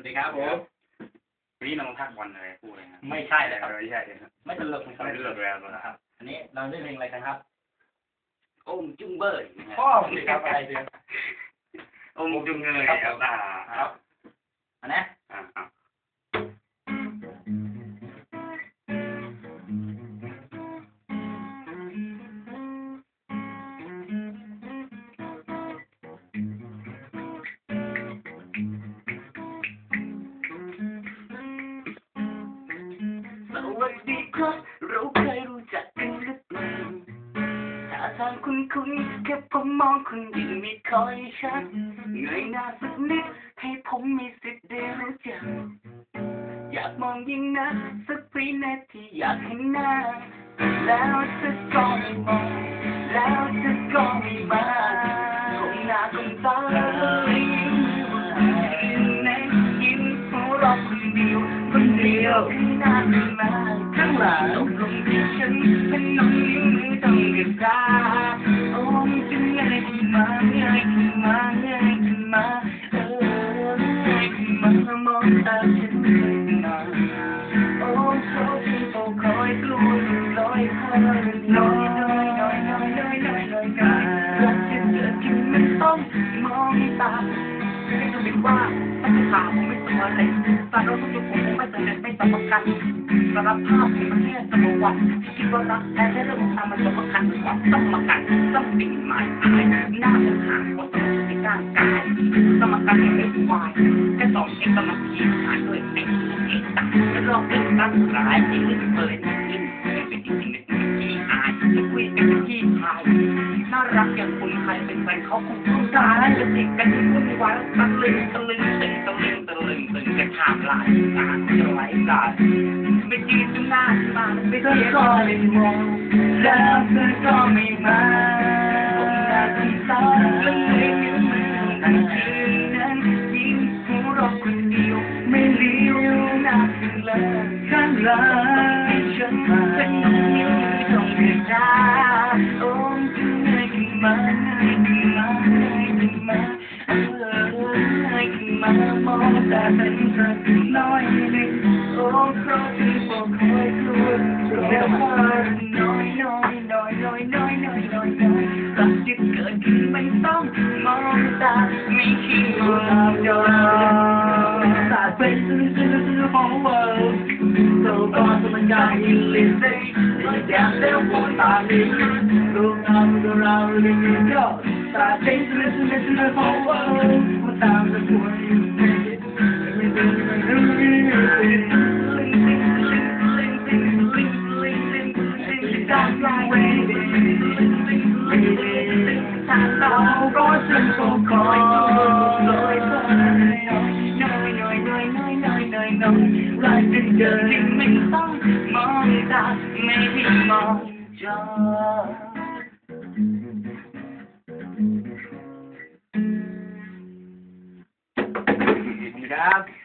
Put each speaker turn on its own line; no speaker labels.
วัสดีครับผม
วันนี้เรามาพักวันอะไรพูดเลยนะ
ไม่ใช่เลยครับ
ไม่ใช่
ไม่ตลกนะครับ
ไม่เลือกแล้วนะ
นะ
ค
ครับรับ อันนี้เราเล่นเพลงอะไรกันครับ
โอ้มจุงเบยนะฮะ
พ่อผมสิครับอะไรเดียว
โอ้มจุงเงยครับอ่า
ครับอันนี้
สดีครับเราเคยรู้จักกันหรือเปล่าถ้าทางคุณคุณแค่ผมมองคุณยิ่งไม่ค่อยชัดเงยหน้าสักนิดให้ผมมีสิทธิ์ได้รู้จัก อยากมองยิ่งนะสักวินาทีอยากเห็นหน้า แล้วเธอก็ไม่มองแล้วเธอก็ไม่มาคงหน้าคงตาเลยยิ้มนั้นยิ้มหัวเราะคนเดียวคนเดียวหน้าไม่มา มาลงลงที่ฉันเป็นน้องนิ้วมือต้องเก็บตาโอ้ยจะง่ายขึ้นมาง่ายขึ้นมาง่ายขึ้นมาเออง่ายขึ้นมามองตาฉันเลยนะโอ้โซชิโอคอยกลัวลอยคอน้อยน้อยน้อยน้อยน้อยน้อยน้อยน้อยรักจะเกิดขึ้นมันต้องมองตาไม่ต้องเป็นว่าถ้าจะถามไม่ตัวอะไรสารพัดตัวผมไม่สำเร็จไม่สำคัญ สารภาพมันแค่สมองที่คิดว่ารักแท้และเรื่องของตามมันสำคัญควาต้องมากันต้องปิดหมายอายหน้าจะหาคนสมองในร่างกายสมการไม่วายแค่สองเอกสมาธิหาด้วยไอ้เอกตัดแล้วรอบเป็นตั้งร้ายที่ลึกเปิดยิ่งเป็นจริงๆเป็นที่อายจะคุยกันที่ชายน่ารักอย่างคนไทยเป็นแฟนเขาคงต้องการจะติดกันที่วุ่นวายตะลึงตะลึงตึงตะลึงตะลึงตึงกระชากลายงาจะไหลกาด ไม่ยืนตรงหน้ามาไม่เสียก็ไม่มองแล้วเธอก็ไม่มาคงน่าสงสารเลยยืนมืออันคืนนั้นยิ้มหัวเราะคนเดียวไม่เลี้ยวหน้าขึ้นเลยข้างหลังฉันเป็นนิ้วมือต้องเรียกดาโอ้ยจะเหนื่อยขึ้นมาเหนื่อยขึ้นมาเหนื่อยขึ้นมาเออเหนื่อยขึ้นมามองตาฉันสักน้อยหนึ่งโอ้เ I'm the one who's got the power. I'm the one who's got the power. I'm the one who's got the power. I'm the one who's got the power. I'm the one who's got the power. I'm the one who's got the đời mình sống mong ta mây đi mong chờ Good.